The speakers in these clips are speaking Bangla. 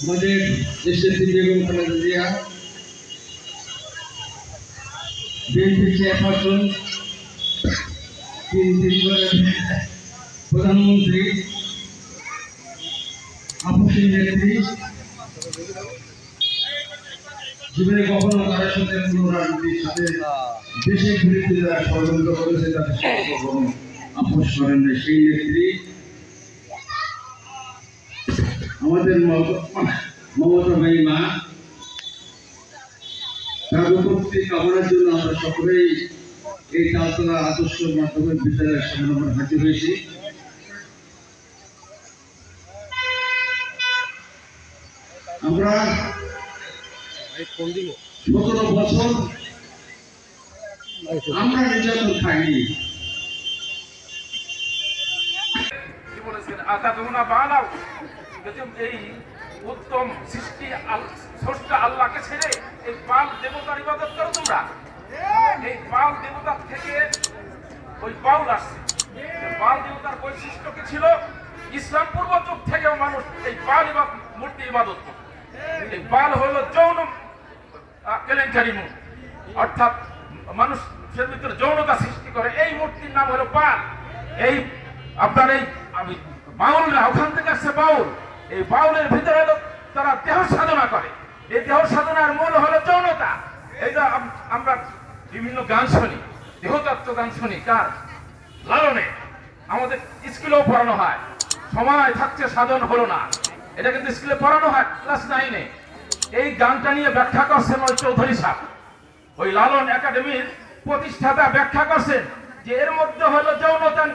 আমাদের দেশের বেগম খালেদা জিয়া বিএনপি চেয়ারপারসন তিন তিনবারের প্রধানমন্ত্রী আপসী নেত্রী জীবনে কখনো তাদের সাথে কোনো রাজনীতির সাথে দেশের বিরুদ্ধে যারা ষড়যন্ত্র করেছে, তাদের সাথে কখনো আপোষ করেন সেই নেত্রী আমাদের মম- মমতা ভাই মা, তার কামনার জন্য আমরা সকলেই এই তালতলা আদর্শ মাধ্যমিক বিদ্যালয়ের সামনে আমরা হাজির হয়েছি। আমরা সতেরো বছর আমরা নির্যাতন খাইনি কি বলেছেন আতাদুনা বানাও এই উত্তম সৃষ্টি স্রষ্টা আল্লাহকে ছেড়ে এই বাল দেবতার ইবাদত করো তোমরা। এই বাল দেবতার থেকে ওই বাউল আসছে। বাল দেবতার বৈশিষ্ট্য কি ছিল? ইসলাম পূর্ব যুগ থেকেও মানুষ এই ইবাদ- মূর্তি ইবাদত করত। এই বাল হলো যৌন কেলেঙ্কারি মূর্তি। অর্থাৎ মানুষের ভিতরে যৌনতা সৃষ্টি করে। এই মূর্তির নাম হলো বাল এই আপনার এই আমি বাউলরা ওখান থেকে আসছে বাউল। এই বাউলের ভিতরে তারা দেহ সাধনা করে। এই দেহ সাধনার মূল হলো যৌনতা। আম- আমরা বিভিন্ন গান শুনি, দেহতত্ত্ব গান শুনি কার লালনে আমাদের স্কুলেও পড়ানো হয়। সময় থাকছে, সাধন হলো না। এটা কিন্তু স্কুলে পড়ানো হয়, ক্লাস নাইনে। এই গানটা নিয়ে ব্যাখ্যা করছেন ওই চৌধুরী সাহেব। ওই লালন একাডেমির প্রতিষ্ঠাতা ব্যাখ্যা করছেন যে এর মধ্যে হলো যৌনতা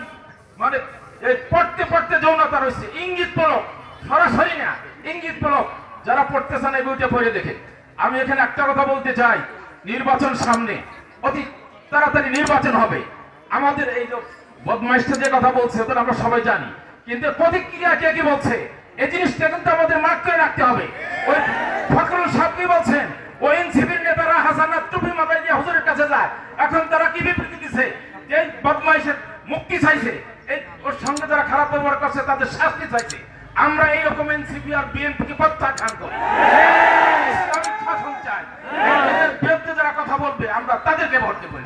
মানে এই পড়তে পড়তে যৌনতা রয়েছে। ইঙ্গিত পলক সরাসরি না, ইঙ্গিত পলক যারা পড়তে চান এই বইটা পড়ে দেখে। আমি এখানে একটা কথা বলতে চাই। নির্বাচন সামনে। অতি তাড়াতাড়ি নির্বাচন হবে। আমাদের এই যে বদমাইশটা যে কথা বলছে ওটা আমরা সবাই জানি। কিন্তু প্রতিক্রিয়া কে কি বলছে? এই জিনিসটা কিন্তু আমাদের মার্ক করে রাখতে হবে। ওই ফখরুল সাহেব কি বলছেন? ওই এনসিপির নেতারা হাসানাত টুপি মাথায় দিয়ে হুজুরের কাছে যায়। এখন তারা কি বিবৃতি দিছে? যে বদমাইশের মুক্তি চাইছে। ওর সঙ্গে যারা খারাপ ব্যবহার করছে তাদের শাস্তি চাইছে আমরা এই এইরকম এনসিপি আর বিএনপিকে প্রত্যাখ্যান করি যারা কথা বলবে আমরা তাদেরকে ভোট দেবো